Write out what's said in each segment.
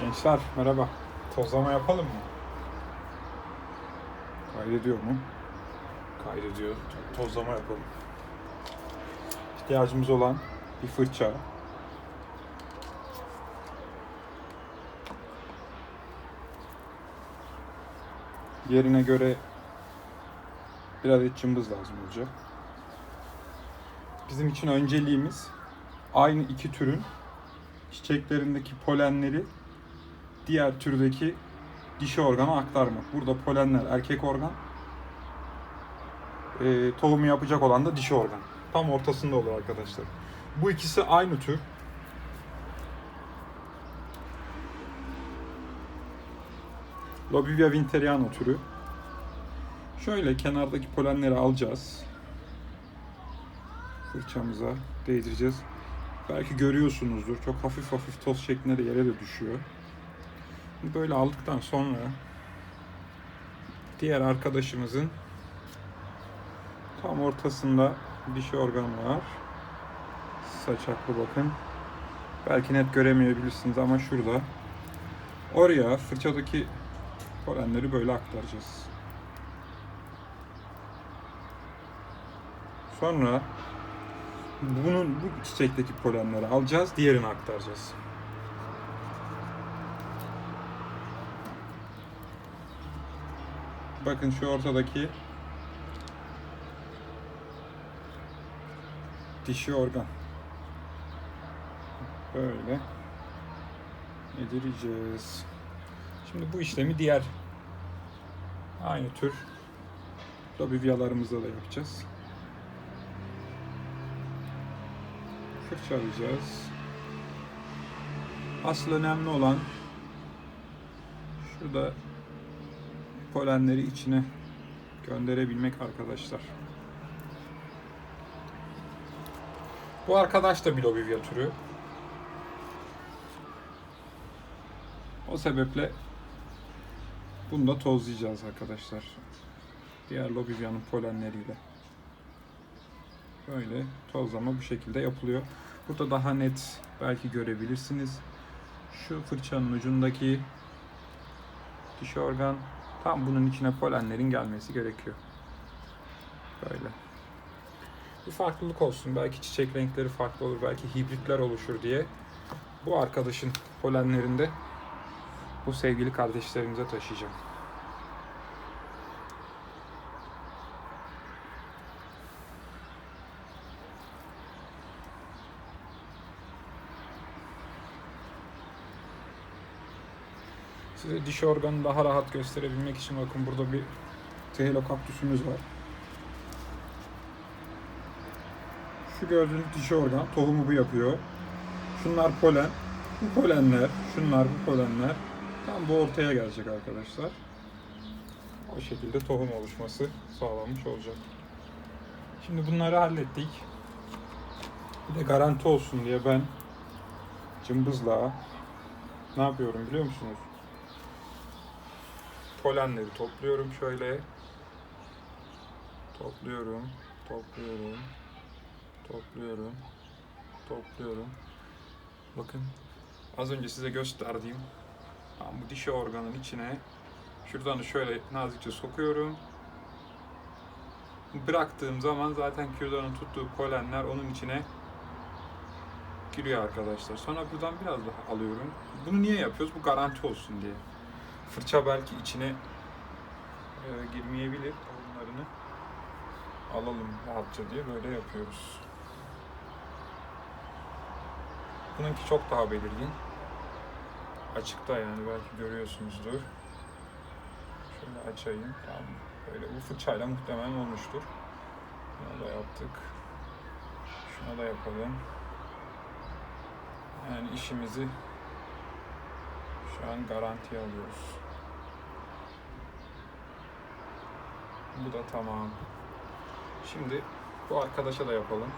Gençler merhaba. Tozlama yapalım mı? Kaydediyor mu? Kaydediyor. To- Tozlama yapalım. İhtiyacımız olan bir fırça. Yerine göre bir adet cımbız lazım olacak. Bizim için önceliğimiz aynı iki türün çiçeklerindeki polenleri diğer türdeki dişi organa aktarmak. Burada polenler erkek organ, e, tohumu yapacak olan da dişi organ. Tam ortasında olur arkadaşlar. Bu ikisi aynı tür. Lobivia winteriana türü. Şöyle kenardaki polenleri alacağız. Fırçamıza değdireceğiz. Belki görüyorsunuzdur. Çok hafif hafif toz şeklinde de yere de düşüyor. Böyle aldıktan sonra diğer arkadaşımızın tam ortasında dişi organ var. Saçaklı bakın. Belki net göremeyebilirsiniz ama şurada. Oraya fırçadaki polenleri böyle aktaracağız. Sonra bunun bu çiçekteki polenleri alacağız, diğerini aktaracağız. Bakın şu ortadaki dişi organ. Böyle yedireceğiz. Şimdi bu işlemi diğer aynı tür lobiviyalarımızda da yapacağız. fırçalayacağız. Asıl önemli olan şurada polenleri içine gönderebilmek arkadaşlar. Bu arkadaş da bir lobivya türü. O sebeple bunu da tozlayacağız arkadaşlar. Diğer lobivyanın polenleriyle. Böyle tozlama bu şekilde yapılıyor. Burada daha net belki görebilirsiniz. Şu fırçanın ucundaki dişi organ tam bunun içine polenlerin gelmesi gerekiyor. Böyle. Bir farklılık olsun. Belki çiçek renkleri farklı olur. Belki hibritler oluşur diye. Bu arkadaşın polenlerinde bu sevgili kardeşlerimize taşıyacağım. Size dişi organı daha rahat gösterebilmek için bakın burada bir Tehelokaptüsümüz var. Şu gördüğünüz dişi organ tohumu bu yapıyor. Şunlar polen. Bu polenler, şunlar bu polenler. Tam bu ortaya gelecek arkadaşlar. O şekilde tohum oluşması sağlanmış olacak. Şimdi bunları hallettik. Bir de garanti olsun diye ben cımbızla ne yapıyorum biliyor musunuz? Polenleri topluyorum şöyle. Topluyorum, topluyorum, topluyorum, topluyorum. Bakın az önce size gösterdiğim bu dişi organın içine şuradan şöyle nazikçe sokuyorum. Bıraktığım zaman zaten kürdanın tuttuğu polenler onun içine giriyor arkadaşlar. Sonra buradan biraz daha alıyorum. Bunu niye yapıyoruz? Bu garanti olsun diye. Fırça belki içine e, girmeyebilir. Onlarını alalım rahatça diye böyle yapıyoruz. Bununki çok daha belirgin. Açıkta yani belki görüyorsunuzdur. Şöyle açayım. Tamam. Böyle bu fırçayla muhtemelen olmuştur. Bunu da yaptık. Şuna da yapalım. Yani işimizi şu an garantiye alıyoruz. Bu da tamam. Şimdi bu arkadaşa da yapalım.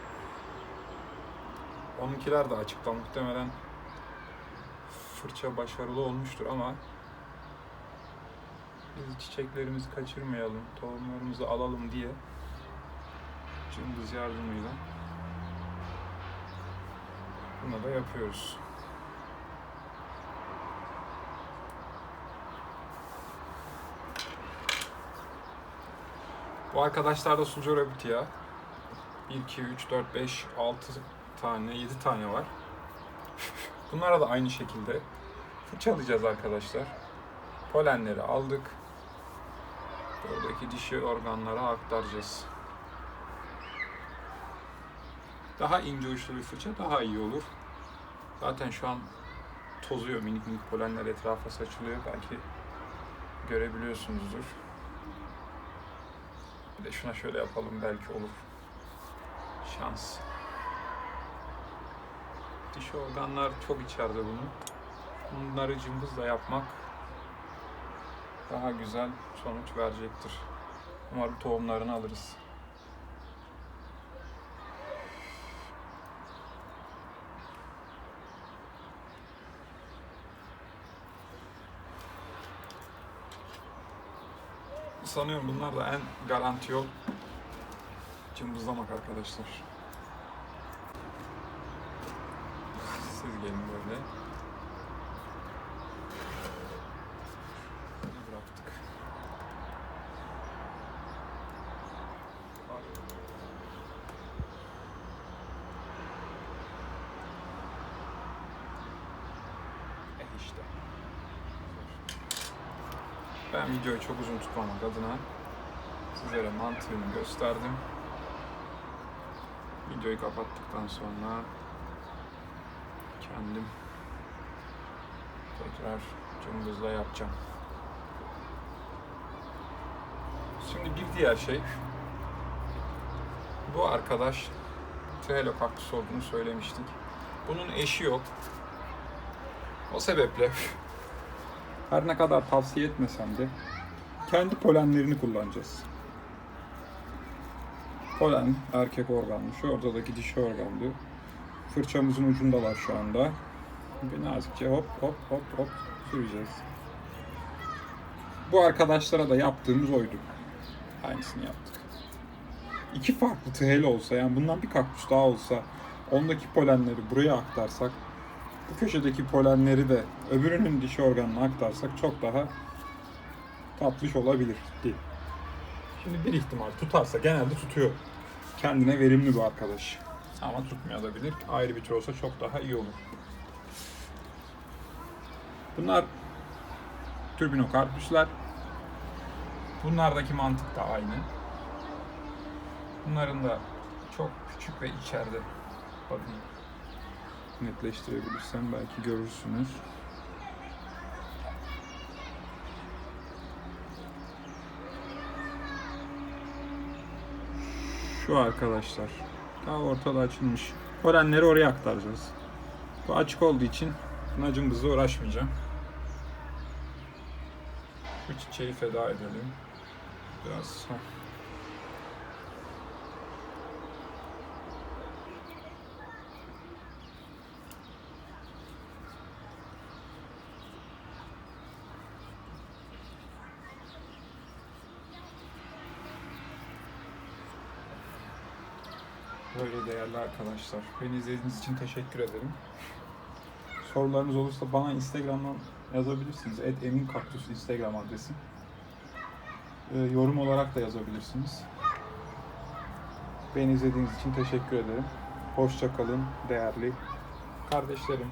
Onunkiler de açıkta muhtemelen fırça başarılı olmuştur ama biz çiçeklerimizi kaçırmayalım, tohumlarımızı alalım diye cımbız yardımıyla bunu da yapıyoruz. Bu arkadaşlarda Sujo Rabbit ya. 1, 2, 3, 4, 5, 6 tane, 7 tane var. Bunlara da aynı şekilde fırçalayacağız arkadaşlar. Polenleri aldık. Buradaki dişi organlara aktaracağız. Daha ince uçlu bir fırça daha iyi olur. Zaten şu an tozuyor minik minik polenler etrafa saçılıyor. Belki görebiliyorsunuzdur. Bir de şuna şöyle yapalım belki olur. Şans. Diş organlar çok içeride bunu. Bunları cımbızla yapmak daha güzel sonuç verecektir. Umarım tohumlarını alırız. Sanıyorum bunlar da en garanti yol cımbızlamak arkadaşlar. Siz gelin böyle. Bıraktık. Eh işte. Ben videoyu çok uzun tutmamak adına sizlere mantığını gösterdim. Videoyu kapattıktan sonra kendim tekrar cımbızla yapacağım. Şimdi bir diğer şey bu arkadaş Trelocactus olduğunu söylemiştik. Bunun eşi yok. O sebeple her ne kadar tavsiye etmesem de kendi polenlerini kullanacağız. Polen erkek organlı. Şu ortadaki dişi organlı. Fırçamızın ucundalar şu anda. Bir nazikçe hop hop hop hop süreceğiz. Bu arkadaşlara da yaptığımız oydu. Aynısını yaptık. İki farklı TL olsa yani bundan bir kaktüs daha olsa ondaki polenleri buraya aktarsak bu köşedeki polenleri de öbürünün dişi organına aktarsak çok daha tatlış olabilir. Değil. Şimdi bir ihtimal tutarsa genelde tutuyor. Kendine verimli bir arkadaş. Ama tutmayabilir. Ayrı bir tür olsa çok daha iyi olur. Bunlar türbinokarpüsler. Bunlardaki mantık da aynı. Bunların da çok küçük ve içeride. Bakın netleştirebilirsem belki görürsünüz. Şu arkadaşlar. Daha ortada açılmış. Polenleri oraya aktaracağız. Bu açık olduğu için buna uğraşmayacağım. Şu çiçeği feda edelim. Biraz ha. Böyle değerli arkadaşlar. Beni izlediğiniz için teşekkür ederim. Sorularınız olursa bana Instagram'dan yazabilirsiniz. Et Emin Kaktüs Instagram adresim. Ee, yorum olarak da yazabilirsiniz. Beni izlediğiniz için teşekkür ederim. Hoşça kalın değerli kardeşlerim.